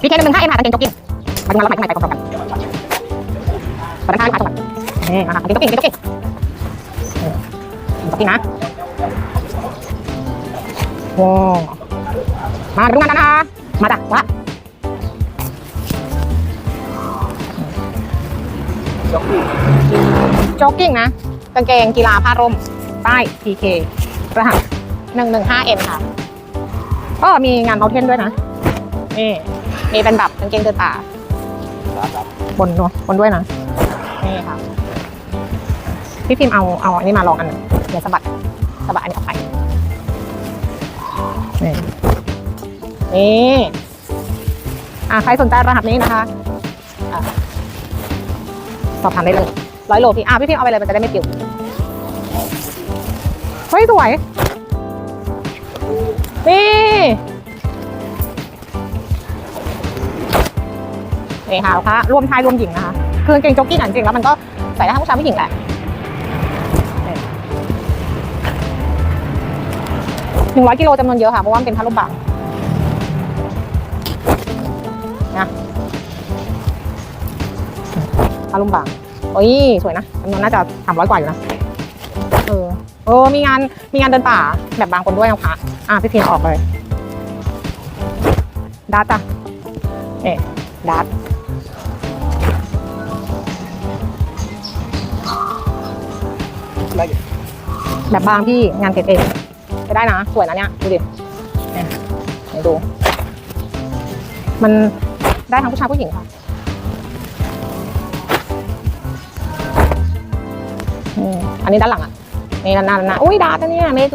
พีเคหนึ่งห้าเอ็มค่ะกางเกงจ็อกกิ้งมาดูงานเราใหม่ข้างในไปพร้อมๆกันเปิดราคาลูกค้าก่อนนี่นะคะกางเกงจ็อกกิ้งกางเกงจ็อกกิ้งจ็อกกิ้งนะโอ้มาดูงานนะคะมาจ้ะวะจ็อกกิ้งนะกางเกงกีฬาผ้าร่มป้าย PK รหัส หนึ่งหนึ่งห้าเอ็ค่ะ ก็มีงานเมาเทนด้วยนะ นี่มีเป็นแบบกางเกงเดินป่าบนเนอะบนด้วยนะ นี่ค่ะ พี่พิมเอาเอาอันนี้มาลองอันหนึงเดี๋ยวสะบัดสะบัดอันนี้ออกไปนี่นี่อะใครสนใจรหัสนี้นะคะอะสอบถามได้เลยร้อยโลพี่อะพี่พิมเอาไปเลยมันจะได้ไม่ปิวเฮ้ยสวย นี่ นี่ค่ะลูกค้ารวมชายรวมหญิงนะคะ คือกางเกงจ็อกกิ้งอะจริงๆแล้วมันก็ใส่ได้ทั้งผู้ชายผู้หญิงแหละหนึ่งร้อยกิโลจำนวนเยอะค่ะเพราะว่ามันเป็นผ้าลูกบางนะผ้าลูกบางโอ้ยสวยนะจำนวนน่าจะสามร้อยกว่าอยู่นะเออเออมีงานมีงานเดินป่าแบบบางคนด้วยนะคะ อะพี่เพียงออกเลยดัตจ้ะเอ๊ะดัตแบบบางพี่งานเก็บเองไปได้นะ สวยนะเนี่ย ดูดิเนี่ยไหนดู มันได้ทั้งผู้ชายผู้หญิงค่ะอืมอันนี้ด้านหลังอะ นี่ด้านหน้าด้านหน้าอุ้ยดาร์ตนะเนี่ยไม่ได้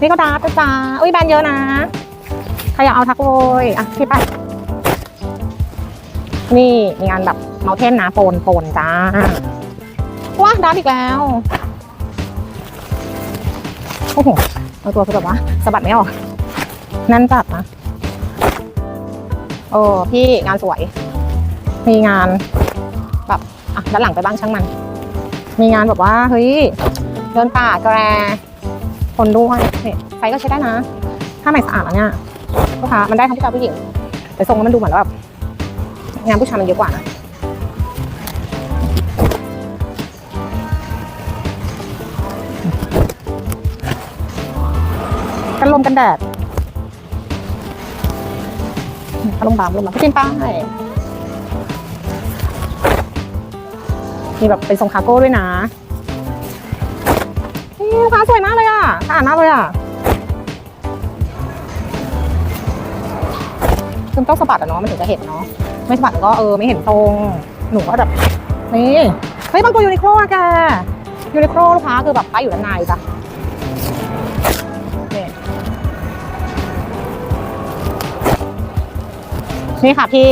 นี่ก็ดาร์ตนะจ้าอุ้ยแบรนด์เยอะนะ ใครอยากเอาทักโวยอะพี่ไป นี่มีงานแบบเมาเทนนะโปนโปนจ้า ว้าดาร์อีกแล้ว โอ้โห เอาตัวคือแบบว่าสะบัดไม่ออก นั่นจัดนะโอ้พี่งานสวย มีงานแบบอะด้านหลังไปบ้างช่างมัน มีงานแบบว่า เฮ้ยเดินป่าแกร คนด้วยนี่ไฟก็ใช้ได้นะ ถ้าใหม่สะอาดนะเนี่ยลูกค้ามันได้ทั้งผู้ชายผู้หญิง แต่ทรงมันดูเหมือนแบบงานผู้ชายมันเยอะกว่านะกันลมกันแดดพัดลมบางลมบางพี่จินป้ายมีแบบเป็นทรงคาร์โก้ด้วยนะ ลูกค้าสวยมากเลยอะสะอาดมากเลยอะคือต้องสะบัดอะเนาะมันถึงจะเห็นเนาะไม่สะบัดก็เออไม่เห็นทรงหนูก็แบบนี่เฮ้ยบางตัวยูนิโคลอะแกยูนิโคลลูกค้าคือแบบป้ายอยู่ด้านในจ้ะนี่ค่ะพี่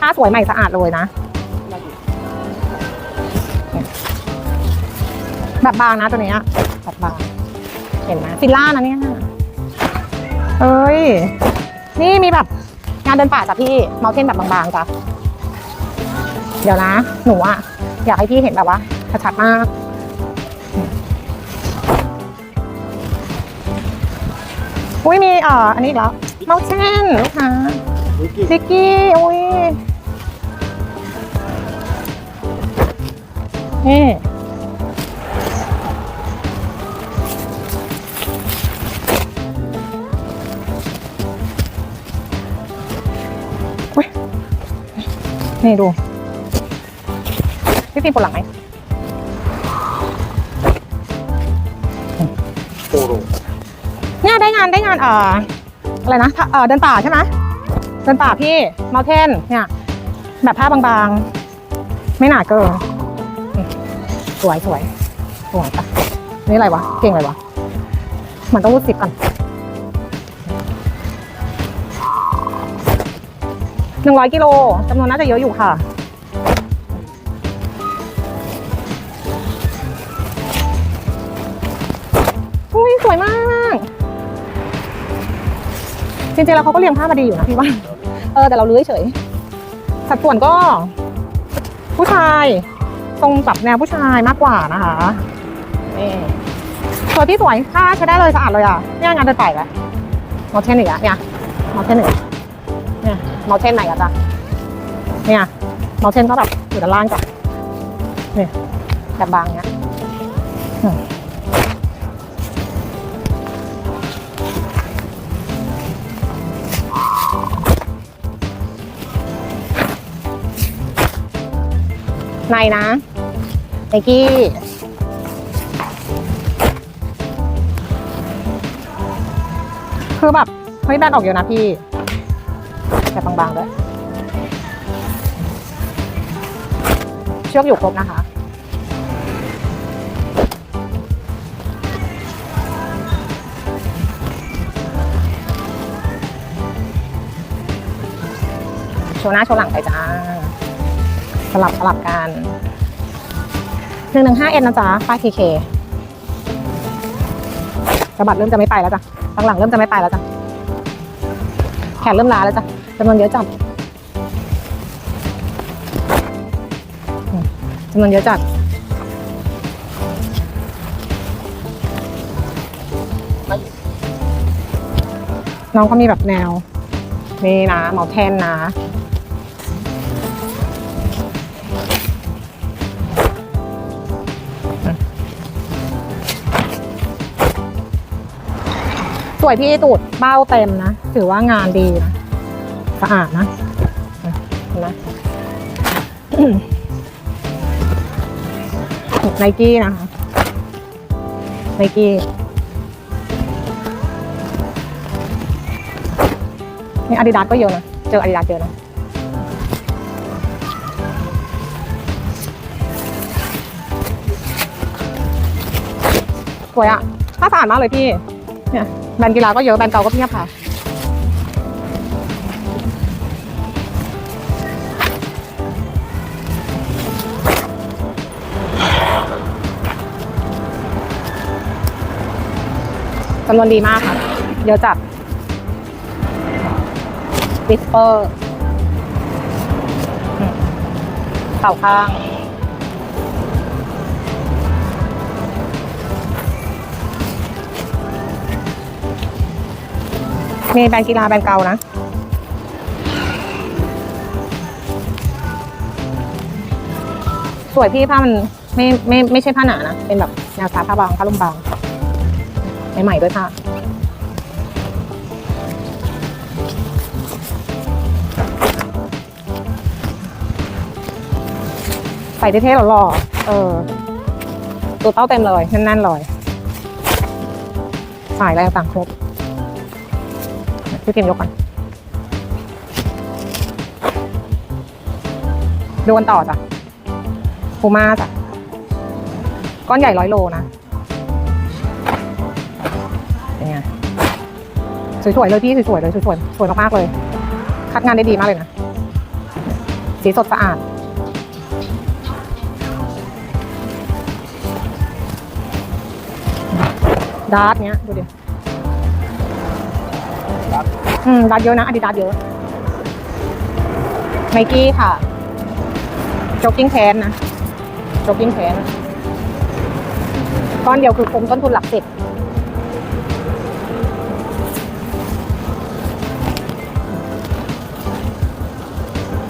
ผ้าสวยใหม่สะอาดเลยนะ แบบบางนะตัวนี้ เห็นไหมฟิลล่านะเนี่ยเอ้ย นี่มีแบบงานเดินป่าจ้ะพี่เมาเทนแบบบางๆจ้ะเดี๋ยวนะ หนูอะอยากให้พี่เห็นแบบว่าชัดๆมาก อุ้ยมีเอ่ออันนี้อีกแล้วเมาเช่นลูกค้าซิกกี้ อุ้ยนี่ นี่ดู พี่พิมพ์ปวดหลังไหมโปโลเนี่ยได้งานได้งานเอ่ออะไรนะถ้าเอ่อเดินป่าใช่ไหมเดินป่าพี่เมาเทนเนี่ย แบบผ้าบางๆ ไม่หนาเกินนี่สวยสวยสวยปะนี่อะไรวะ เก่งอะไรวะเหมือนต้องรูดซิปก่อน หนึ่งร้อยกิโลจำนวนน่าจะเยอะอยู่ค่ะ อุ้ยสวยมาก จริงๆแล้วเขาก็เรียงผ้ามาดีอยู่นะพี่ว่า เออแต่เราเลื้อยเฉย สัดส่วนก็ ผู้ชายทรงแบบแนวผู้ชายมากกว่านะคะนี่สวยพี่สวยค่าใช้ได้เลยสะอาดเลยอะเนี่ยงานเดินไปแล้วมอเทนอีกอะเนี่ยมอเทนอีก เมอเทนไหนอะจ๊ะเนี่ยมอเทนก็แบบอยู่ด้านล่างจ้ะเนี่ยแบบบางเนี้ยในนะไนกี้คือแบบเฮ้ยแบนออกเยอะนะพี่ แต่บางๆด้วย เชือกอยู่ครบนะคะ โชว์หน้าโชว์หลังไปจ้า สลับสลับกันหนึ่งหนึ่งห้าเอ็นนะจ๊ะป้ายทีเคสะบัดเริ่มจะไม่ไปแล้วจ้ะหลังๆเริ่มจะไม่ไปแล้วจ้ะแขนเริ่มล้าแล้วจ้ะ จำนวนเยอะจัดจำนวนเยอะจัดน้องเขามีแบบแนว นี่นะหมอแทนนะ สวยพี่ตูดเบ้าเต็มนะ ถือว่างานดีนะ สะอาดนะเห็นไหมไนกี้นะคะไนกี้นี่อาดิดาสก็เยอะนะ เจออาดิดาสเยอะนะสวยอะถ้าสะอาดมากเลยพี่ เนี่ยแบรนด์กีฬาก็เยอะ แบรนด์เก่าก็เพียบค่ะำนวนดีมากค่ะเยอะจัดวิสเปอร์เต่าข้าง มีแบนกีฬาแบนด์เก่านะสวยพี่ผ้ามันไม่ไม่ไม่ใช่ผ้าหนานะ เป็นแบบแนวชาผ้าบางผ้าลุ่มบาง ใหม่ๆด้วยผ้าใส่เท่ๆหล่อๆเออ ตัวเต้าเต็มเลยแน่นๆเลยสายอะไรต่างๆครบพี่พิมพ์ยกก่อนดูกันต่อจ้ะปูมาจ้ะ ก้อนใหญ่ร้อยโลนะ สวยๆเลยพี่สวยๆเลยสวยๆสวยมากๆเลย คัดงานได้ดีมากเลยนะ สีสดสะอาด ดาร์ทเนี้ยดูดิอืมดัดเยอะนะอดิดาสเยอะไนกี้ค่ะจ็อกกิ้งแทนนะจ็อกกิ้งแทนก้อนเดียวคือคุมต้นทุนหลักสิบ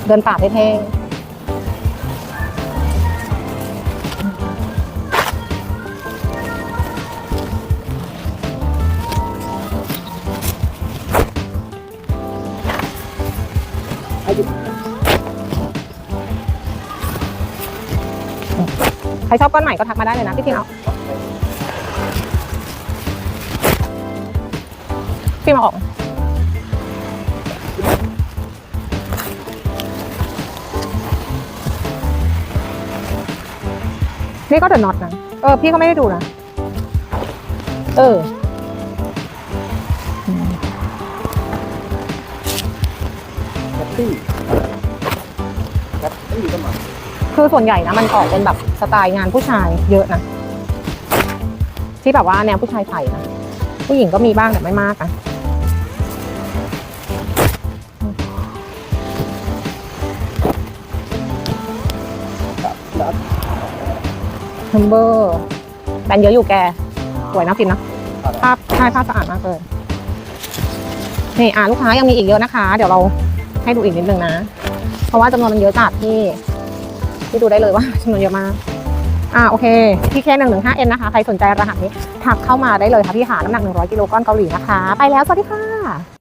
เดินป่าเท่ๆใครชอบก้อนใหม่ก็ทักมาได้เลยนะพี่พิมเอาพี่มาออก นี่ก็เดอะน็อตนะ เออ พี่ก็ไม่ได้ดูนะ เออ แคปตี้แคปตี้ก็มาคือส่วนใหญ่นะมันออกเป็นแบบสไตล์งานผู้ชายเยอะนะ ที่แบบว่าแนวผู้ชายใส่นะ ผู้หญิงก็มีบ้างแต่ไม่มากนะ ครับทัมเบอร์แบรนด์เยอะอยู่แกสวยนะฟินนะภาพใช่ภาพสะอาดมากเลยนี่อ่าลูกค้ายังมีอีกเยอะนะคะ เดี๋ยวเราให้ดูอีกนิดนึงนะ เพราะว่าจำนวนมันเยอะจัดที่ ที่ดูได้เลยว่าจำนวนเยอะมากอ่าโอเคพี่เคหนึ่งหนึ่งห้าเอ็นนะคะ ใครสนใจรหัสนี้ ทักเข้ามาได้เลยค่ะพี่หาน้ำหนัก100กิโลก้อนเกาหลีนะคะ ไปแล้ว สวัสดีค่ะ